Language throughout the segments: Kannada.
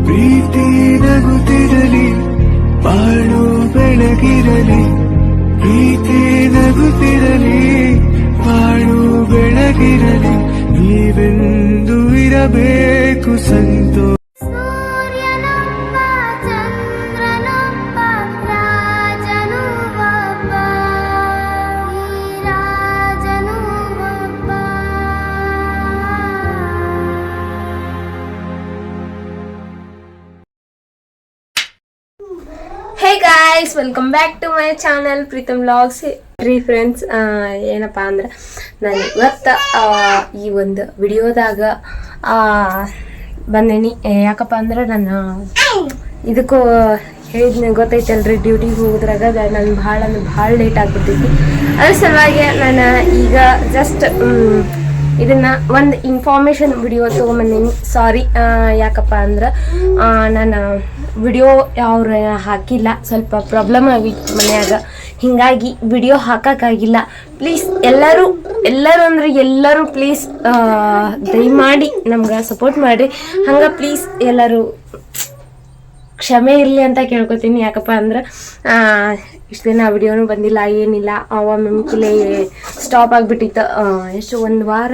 ಪ್ರೀತಿ ನಗುತ್ತಿರಲಿ ಬಾಳು ಬೆಳಗಿರಲಿ ಪ್ರೀತಿ ನಗುತ್ತಿರಲಿ ಬಾಳು ಬೆಳಗಿರಲಿ ನೀವೆಂದು ಇರಬೇಕು ಸಂತೋಷ hey guys welcome back to my channel Preetham logs ರೀ ಫ್ರೆಂಡ್ಸ್ ಏನಪ್ಪ ಅಂದ್ರೆ, ನಾನು ಇವತ್ತು ಈ ಒಂದು ವಿಡಿಯೋದಾಗ ಬಂದೇನಿ. ಯಾಕಪ್ಪ ಅಂದ್ರೆ ನಾನು ಇದಕ್ಕೂ ಹೇಳಿದ್ನ ಗೊತ್ತೈತಲ್ರಿ ಡ್ಯೂಟಿಗೆ ಹೋಗೋದ್ರಾಗ ನಾನು ಭಾಳ ಅಂದ್ರೆ ಭಾಳ ಲೇಟ್ ಆಗ್ಬಿಡ್ತೈತಿ ಅದ್ರ ಸಲುವಾಗಿ ನಾನು ಈಗ ಜಸ್ಟ್ ಇದನ್ನ ಒಂದು ಇನ್ಫಾರ್ಮೇಶನ್ ವಿಡಿಯೋ ತೊಗೊಂಬಂದೀನಿ ಸಾರಿ ಯಾಕಪ್ಪ ಅಂದ್ರೆ ನಾನು ವಿಡಿಯೋ ಅವ್ರು ಹಾಕಿಲ್ಲ. ಸ್ವಲ್ಪ ಪ್ರಾಬ್ಲಮ್ ಆಗಿತ್ತು ಮನೆಯಾಗ. ಹಿಂಗಾಗಿ ವಿಡಿಯೋ ಹಾಕೋಕ್ಕಾಗಿಲ್ಲ ಪ್ಲೀಸ್ ಎಲ್ಲರೂ ಎಲ್ಲರೂ ಅಂದ್ರೆ ಎಲ್ಲರೂ ಪ್ಲೀಸ್ ದಯಮಾಡಿ ನಮ್ಗೆ ಸಪೋರ್ಟ್ ಮಾಡಿರಿ. ಹಂಗೆ ಪ್ಲೀಸ್ ಎಲ್ಲರೂ ಕ್ಷಮೆ ಇರಲಿ ಅಂತ ಕೇಳ್ಕೊತೀನಿ. ಯಾಕಪ್ಪ ಅಂದ್ರೆ ಇಷ್ಟು ದಿನ ವಿಡಿಯೋನು ಬಂದಿಲ್ಲ, ಏನಿಲ್ಲ. ಅವ ಮಿಕ್ಕಿಲೆ ಸ್ಟಾಪ್ ಆಗಿಬಿಟ್ಟಿತ್ತು. ಎಷ್ಟು, ಒಂದು ವಾರ?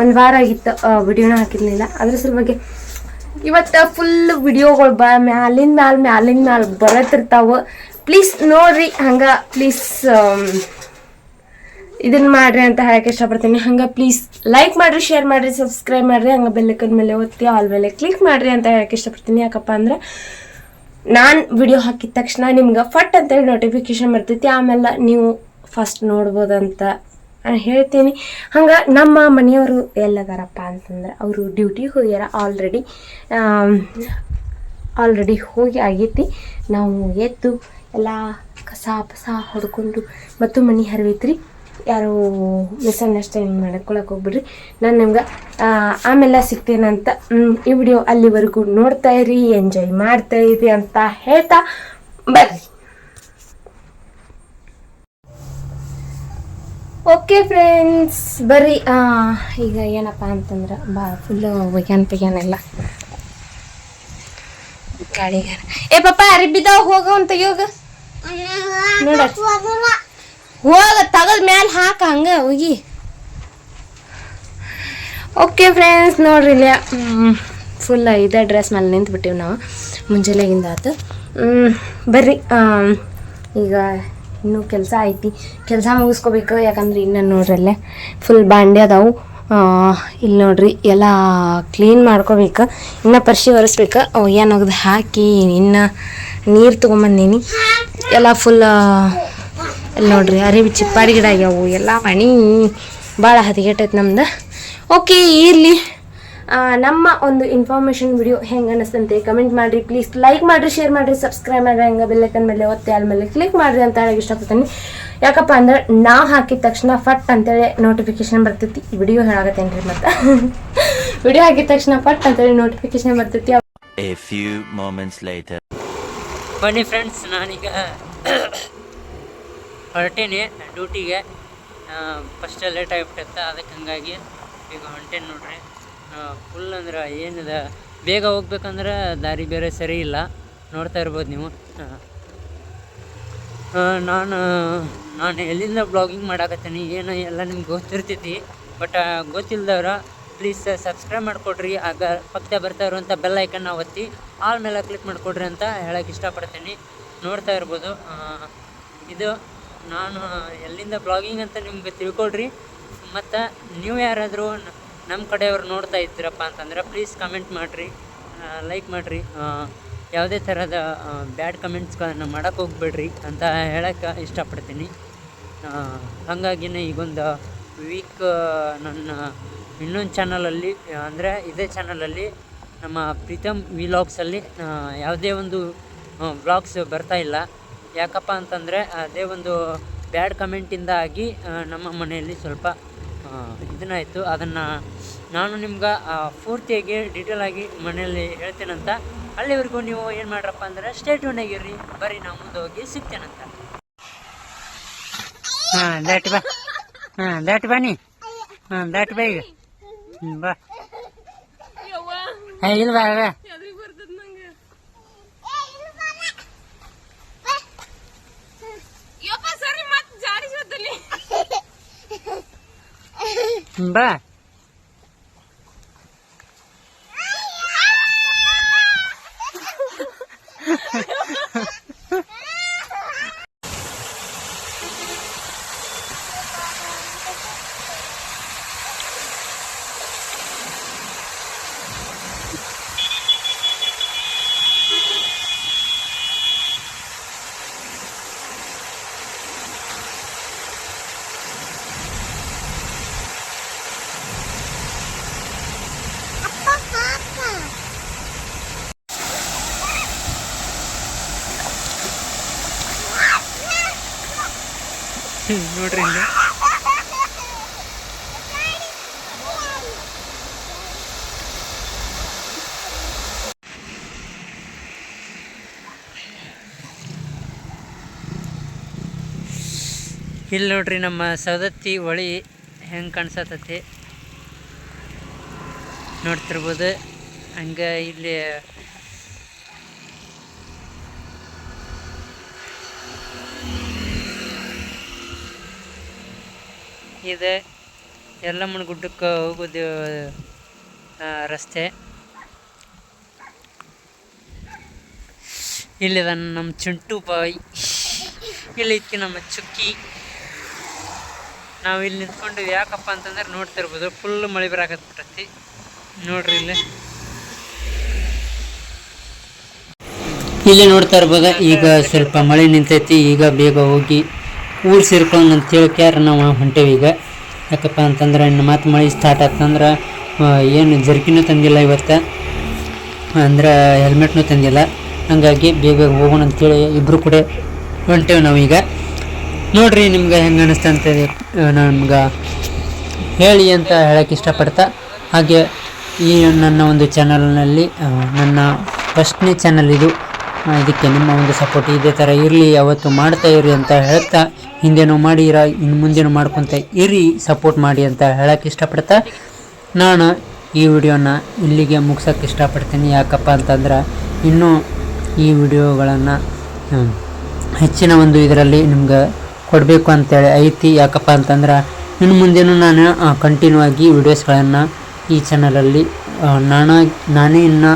ಒಂದು ವಾರ ಆಗಿತ್ತು ವಿಡಿಯೋನ ಹಾಕಿರಲಿಲ್ಲ. ಅದ್ರ ಸಲುವಾಗಿ ಇವತ್ತು ಫುಲ್ ವಿಡಿಯೋಗಳು ಬ ಮ್ಯಾಲಿನ ಮ್ಯಾಲೆ ಮ್ಯಾಲಿನ ಮ್ಯಾಲ ಬರತ್ತಿರ್ತಾವೆ. ಪ್ಲೀಸ್ ನೋಡ್ರಿ, ಹಂಗೆ ಪ್ಲೀಸ್ ಇದನ್ನ ಮಾಡ್ರಿ ಅಂತ ಹೇಳಕ್ಕೆ ಇಷ್ಟಪಡ್ತೀನಿ. ಹಂಗೆ ಪ್ಲೀಸ್ ಲೈಕ್ ಮಾಡ್ರಿ ಶೇರ್ ಮಾಡ್ರಿ ಸಬ್ಸ್ಕ್ರೈಬ್ ಮಾಡ್ರಿ. ಹಂಗೆ ಬೆಲ್ಲಕ್ಕನ ಮೇಲೆ ಒತ್ತಿ ಆಲ್ ಮೇಲೆ ಕ್ಲಿಕ್ ಮಾಡ್ರಿ ಅಂತ ಹೇಳಕ್ಕೆ ಇಷ್ಟಪಡ್ತೀನಿ. ಯಾಕಪ್ಪ ಅಂದ್ರೆ ನಾನು ವಿಡಿಯೋ ಹಾಕಿದ ತಕ್ಷಣ ನಿಮ್ಗೆ ಫಟ್ ಅಂತೇಳಿ ನೋಟಿಫಿಕೇಶನ್ ಬರ್ತೈತಿ. ಆಮೇಲೆ ನೀವು ಫಸ್ಟ್ ನೋಡ್ಬೋದಂತ ನಾನು ಹೇಳ್ತೀನಿ. ಹಂಗೆ ನಮ್ಮ ಮನೆಯವರು ಎಲ್ಲದಾರಪ್ಪ ಅಂತಂದ್ರೆ ಅವರು ಡ್ಯೂಟಿಗೆ ಹೋಗ್ಯಾರ ಆಲ್ರೆಡಿ ಆಲ್ರೆಡಿ ಹೋಗಿ ಆಗೈತಿ. ನಾವು ಎದ್ದು ಎಲ್ಲ ಕಸ ಪಸ ಹೊಡ್ಕೊಂಡು ಮತ್ತು ಮನೆ ಹರಿವೈತ್ರಿ ಯಾರು ಮಿಸ್ಅಂಡರ್ಸ್ಟ್ಯಾಂಡಿಂಗ್ ಮಾಡ್ಕೊಳಕ್ಕೆ ಹೋಗ್ಬಿಡ್ರಿ. ನಾನು ನಿಮ್ಗೆ ಆಮೇಲೆ ಸಿಗ್ತೇನಂತ ಈ ವಿಡಿಯೋ ಅಲ್ಲಿವರೆಗೂ ನೋಡ್ತಾ ಇರಿ ಎಂಜಾಯ್ ಮಾಡ್ತಾ ಇರಿ ಅಂತ ಹೇಳ್ತಾ ಬರ್ರಿ. ಓಕೆ ಫ್ರೆಂಡ್ಸ್ ಬರ್ರಿ ಈಗ ಏನಪ್ಪ ಅಂತಂದ್ರೆ ಬಾ ಫುಲ್ಲು ಒಗ್ಯಾನ್ ಪಿಗ್ಯಾನೆಲ್ಲ ಎಲ್ಲ. ಗಾಡಿಗಾರ ಏ ಪಾಪ ಅರಿಬಿದ ಹೋಗೋ ಅಂತ ಯೋಗ ನೋಡ. ಹೋಗ, ತಗದ್ ಮ್ಯಾಲ ಹಾಕ ಹಂಗ, ಹೋಗಿ. ಓಕೆ ಫ್ರೆಂಡ್ಸ್ ನೋಡ್ರಿ ಇಲ್ಲಿ ಫುಲ್ ಇದೇ ಡ್ರೆಸ್ ಮೇಲೆ ನಿಂತ್ಬಿಟ್ಟಿವಿ ನಾವು, ಮುಂಜಾನೆಗಿಂದ ಆತು. ಬರ್ರಿ ಈಗ ಇನ್ನೂ ಕೆಲಸ ಐತಿ. ಕೆಲಸ ಮುಗಿಸ್ಕೋಬೇಕು, ಯಾಕಂದ್ರೆ ಇನ್ನು ನೋಡ್ರಿ ಅಲ್ಲೇ ಫುಲ್ ಬಾಂಡೆ ಅದಾವು. ಇಲ್ಲಿ ನೋಡ್ರಿ, ಎಲ್ಲ ಕ್ಲೀನ್ ಮಾಡ್ಕೋಬೇಕು. ಇನ್ನು ಪರ್ಶಿ ಒರೆಸ್ಬೇಕು. ಏನೋಗ್ದು ಹಾಕಿ, ಇನ್ನು ನೀರು ತೊಗೊಂಬಂದೀನಿ. ಎಲ್ಲ ಫುಲ್ ಇಲ್ಲಿ ನೋಡ್ರಿ ಅರಿವಿ ಚಿಪ್ಪಾಡಿ ಗಿಡ ಆಗ್ಯಾವು ಎಲ್ಲ ಮಣಿ. ಭಾಳ ಹದಗೆಟ್ಟೈತೆ ನಮ್ದು. ಓಕೆ ಇರಲಿ. ನಮ್ಮ ಒಂದು ಇನ್ಫಾರ್ಮೇಷನ್ ವಿಡಿಯೋ ಹೆಂಗೆ ಅನಿಸ್ತಂತೆ ಕಮೆಂಟ್ ಮಾಡಿರಿ ಪ್ಲೀಸ್ ಲೈಕ್ ಮಾಡಿರಿ ಶೇರ್ ಮಾಡಿರಿ ಸಬ್ಸ್ಕ್ರೈಬ್ ಮಾಡಿರಿ ಹಂಗೆ ಬೆಲ್ಲೈಕನ್ ಮೇಲೆ ಒತ್ತಿ ಆದ್ಮೇಲೆ ಕ್ಲಿಕ್ ಮಾಡಿರಿ ಅಂತ ಹೇಳಕ್ಕೆ ಇಷ್ಟಪಡ್ತೀನಿ ಯಾಕಪ್ಪ ಅಂದ್ರೆ ನಾವು ಹಾಕಿದ ತಕ್ಷಣ ಫಟ್ ಅಂತೇಳಿ ನೋಟಿಫಿಕೇಶನ್ ಬರ್ತೈತಿ ವಿಡಿಯೋ ಹೇಳಾಗತ್ತೇನು ರೀ ಮತ್ತು? ವಿಡಿಯೋ ಹಾಕಿದ ತಕ್ಷಣ ಫಟ್ ಅಂತೇಳಿ ನೋಟಿಫಿಕೇಶನ್ ಬರ್ತೈತಿ. A few moments later. ಬನ್ನಿ ಫ್ರೆಂಡ್ಸ್ ನಾನೀಗ ಹೊರಟೀನಿ ಡ್ಯೂಟಿಗೆ ಫಸ್ಟ್ ಲೇಟ್ ಆಗಿಬಿಟ್ಟೈತೆ ಅದಕ್ಕೆ ಹಂಗಾಗಿ ಈಗ ಹೊಂಟೇನಿ ನೋಡ್ರಿ. ಫುಲ್ ಅಂದ್ರೆ ಏನಿದೆ, ಬೇಗ ಹೋಗ್ಬೇಕಂದ್ರೆ ದಾರಿ ಬೇರೆ ಸರಿ ಇಲ್ಲ. ನೋಡ್ತಾ ಇರ್ಬೋದು ನೀವು. ನಾನು ನಾನು ಎಲ್ಲಿಂದ ಬ್ಲಾಗಿಂಗ್ ಮಾಡಾಕತ್ತೀನಿ, ಏನು ಎಲ್ಲ ನಿಮ್ಗೆ ಗೊತ್ತಿರ್ತೈತಿ. ಬಟ್ ಗೊತ್ತಿಲ್ಲದವ್ರ ಪ್ಲೀಸ್ ಸಬ್ಸ್ಕ್ರೈಬ್ ಮಾಡಿಕೊಡ್ರಿ. ಆಗ ಪಕ್ಕ ಬರ್ತಾ ಇರುವಂಥ ಬೆಲ್ ಐಕನ್ನ ಒತ್ತಿ, ಆಲ್ ಮೇಲೆ ಕ್ಲಿಕ್ ಮಾಡಿಕೊಡ್ರಿ ಅಂತ ಹೇಳಕ್ಕೆ ಇಷ್ಟಪಡ್ತೀನಿ. ನೋಡ್ತಾ ಇರ್ಬೋದು. ಇದು ನಾನು ಎಲ್ಲಿಂದ ಬ್ಲಾಗಿಂಗ್ ಅಂತ ನಿಮ್ಗೆ ತಿಳ್ಕೊಳ್ರಿ. ಮತ್ತು ನೀವು ಯಾರಾದರೂ ನಮ್ಮ ಕಡೆಯವ್ರು ನೋಡ್ತಾ ಇದ್ದೀರಪ್ಪ ಅಂತಂದ್ರೆ ಪ್ಲೀಸ್ ಕಮೆಂಟ್ ಮಾಡಿರಿ. ಲೈಕ್ ಮಾಡಿರಿ. ಯಾವುದೇ ಥರದ ಬ್ಯಾಡ್ ಕಮೆಂಟ್ಸ್ಗಳನ್ನು ಮಾಡೋಕ್ಕೆ ಹೋಗ್ಬೇಡ್ರಿ ಅಂತ ಹೇಳೋಕ್ಕೆ ಇಷ್ಟಪಡ್ತೀನಿ. ಹಾಗಾಗಿನೇ ಈಗೊಂದು ವೀಕ್ ನನ್ನ ಇನ್ನೊಂದು ಚಾನಲಲ್ಲಿ ಅಂದರೆ ಇದೇ ಚಾನಲಲ್ಲಿ ನಮ್ಮ ಪ್ರೀತಮ್ ವಿಲಾಗ್ಸಲ್ಲಿ ಯಾವುದೇ ಒಂದು ವ್ಲಾಗ್ಸ್ ಬರ್ತಾ ಇಲ್ಲ. ಯಾಕಪ್ಪ ಅಂತಂದರೆ, ಅದೇ ಒಂದು ಬ್ಯಾಡ್ ಕಮೆಂಟಿಂದ ಆಗಿ ನಮ್ಮ ಮನೆಯಲ್ಲಿ ಸ್ವಲ್ಪ ಇದನ್ನಾಯಿತು ಅದನ್ನು ನಾನು ನಿಮ್ಗೆ ಪೂರ್ತಿಯಾಗಿ ಡೀಟೇಲ್ ಆಗಿ ಮನೆಯಲ್ಲಿ ಹೇಳ್ತೇನಂತ, ಅಲ್ಲಿವರೆಗೂ ನೀವು ಏನು ಮಾಡ್ರಪ್ಪ ಅಂದರೆ ಸ್ಟೇಟ್ ಆಗಿರ್ರಿ. ಬರ್ರಿ ನಾವು ಮುಂದೆ ಹೋಗಿ ಸಿಗ್ತೇನಂತ. ಹಾಂ ದಟ್ ಬಾ. ಹಾಂ ದಾಟ್ ಬನ್ನಿ ಹಾಂ ದಾಟ್ ಬಾ ಈಗ. ಹ್ಞೂ ಬಾ. ಏ ಇಲ್ಲ ಬಾ ಬಾ ಹ್ಮ್, ಬಾ ಹ್ಮ್, ನೋಡ್ರಿ ಇಲ್ಲಿ. ಇಲ್ಲಿ ನೋಡ್ರಿ ನಮ್ಮ ಸವದತ್ತಿ ಹೊಳಿ ಹೆಂಗೆ ಕಾಣಿಸತತಿ. ನೋಡ್ತಿರ್ಬೋದು. ಹಂಗೆ ಇಲ್ಲಿ ಇದೆ. ಯಲ್ಲಮ್ಮನ ಗುಡ್ಡಕ್ಕೆ ಹೋಗೋದು ರಸ್ತೆ. ಇಲ್ಲಿದ ನಮ್ಮ ಚುಂಟು ಬಾಯಿ. ಇಲ್ಲಿ ಐತಿ ನಮ್ಮ ಚುಕ್ಕಿ. ನಾವು ಇಲ್ಲಿ ನಿಂತ್ಕೊಂಡು ಯಾಕಪ್ಪ ಅಂತಂದ್ರೆ ನೋಡ್ತಾ ಇರ್ಬೋದು ಫುಲ್ ಮಳೆ ಬರಾಕತ್ಬಿಟ್ಟತಿ. ನೋಡ್ರಿ ಇಲ್ಲಿ. ಇಲ್ಲಿ ನೋಡ್ತಾ ಇರ್ಬೋದು, ಈಗ ಸ್ವಲ್ಪ ಮಳೆ ನಿಂತೈತಿ, ಈಗ ಬೇಗ ಹೋಗಿ ಊರು ಸೇರ್ಕೊಂಡು ಅಂತ ಹೇಳ್ಕ್ಯಾರ ನಾವು ಹೊಂಟೇವಿ ಈಗ. ಯಾಕಪ್ಪ ಅಂತಂದ್ರೆ ಇನ್ನು ಮತ್ತೆ ಮಳೆ ಸ್ಟಾರ್ಟ್ ಆತಂದ್ರೆ ಏನು ಜರ್ಕಿನೂ ತಂದಿಲ್ಲ ಇವತ್ತು. ಅಂದ್ರೆ ಹೆಲ್ಮೆಟ್ನೂ ತಂದಿಲ್ಲ. ಹಾಗಾಗಿ ಬೇಗ ಬೇಗ ಹೋಗೋಣ ಅಂತೇಳಿ ಇಬ್ಬರು ಕೂಡ ಹೊಂಟೇವಿ ನಾವೀಗ ನೋಡ್ರಿ ನಿಮ್ಗೆ ಹೆಂಗೆ ಅನ್ನಿಸ್ತಾ ಅಂತ ನಮ್ಗೆ ಹೇಳಿ ಅಂತ ಹೇಳಕ್ಕೆ ಇಷ್ಟಪಡ್ತಾ. ಹಾಗೆ ಈ ನನ್ನ ಒಂದು ಚಾನಲ್ನಲ್ಲಿ ನನ್ನ ಫಸ್ಟ್ನೇ ಚಾನಲ್ ಇದು. ಆ, ಇದಕ್ಕೆ ನಿಮ್ಮ ಒಂದು ಸಪೋರ್ಟ್ ಇದೇ. ಥರ ಇರಲಿ ಯಾವತ್ತು ಮಾಡ್ತಾ ಇರಿ ಅಂತ ಹೇಳ್ತಾ ಹಿಂದೇನೋ ಮಾಡಿರ ಇನ್ನು ಮುಂದೆನೂ ಮಾಡ್ಕೊತ ಇರಿ ಸಪೋರ್ಟ್ ಮಾಡಿ ಅಂತ ಹೇಳಕ್ಕೆ ಇಷ್ಟಪಡ್ತಾ ನಾನು ಈ ವಿಡಿಯೋನ ಇಲ್ಲಿಗೆ ಮುಗ್ಸೋಕ್ಕೆ ಇಷ್ಟಪಡ್ತೀನಿ. ಯಾಕಪ್ಪ ಅಂತಂದ್ರೆ ಇನ್ನೂ ಈ ವಿಡಿಯೋಗಳನ್ನು ಹೆಚ್ಚಿನ ಒಂದು ಇದರಲ್ಲಿ ನಿಮ್ಗೆ ಕೊಡಬೇಕು ಅಂತೇಳಿ ಐತಿ. ಯಾಕಪ್ಪ ಅಂತಂದ್ರೆ ಇನ್ನು ಮುಂದೇನೂ ನಾನು ಕಂಟಿನ್ಯೂ ಆಗಿ ವಿಡಿಯೋಸ್ಗಳನ್ನು ಈ ಚಾನಲಲ್ಲಿ ನಾನು ನಾನೇ ಇನ್ನು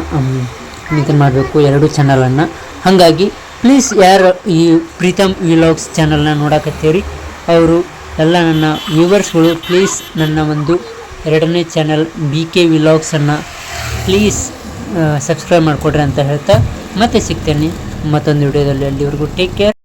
ಇದನ್ನು ಮಾಡಬೇಕು, ಎರಡು ಚಾನಲನ್ನು ಹಾಗಾಗಿ ಪ್ಲೀಸ್ ಯಾರು ಈ ಪ್ರೀತಮ್ ವಿಲಾಗ್ಸ್ ಚಾನಲ್ನ ನೋಡಕತ್ತೀರಿ, ಅವರು ಎಲ್ಲ ನನ್ನ ವ್ಯೂವರ್ಸ್ಗಳು ಪ್ಲೀಸ್ ನನ್ನ ಒಂದು ಎರಡನೇ ಚಾನಲ್ ಬಿ ಕೆ ವಿಲಾಗ್ಸನ್ನು ಪ್ಲೀಸ್ ಸಬ್ಸ್ಕ್ರೈಬ್ ಮಾಡಿಕೊಡ್ರಿ ಅಂತ ಹೇಳ್ತಾ ಮತ್ತೆ ಸಿಗ್ತೇನೆ ಮತ್ತೊಂದು ವಿಡಿಯೋದಲ್ಲಿ ಅಲ್ಲಿವರೆಗೂ. Take care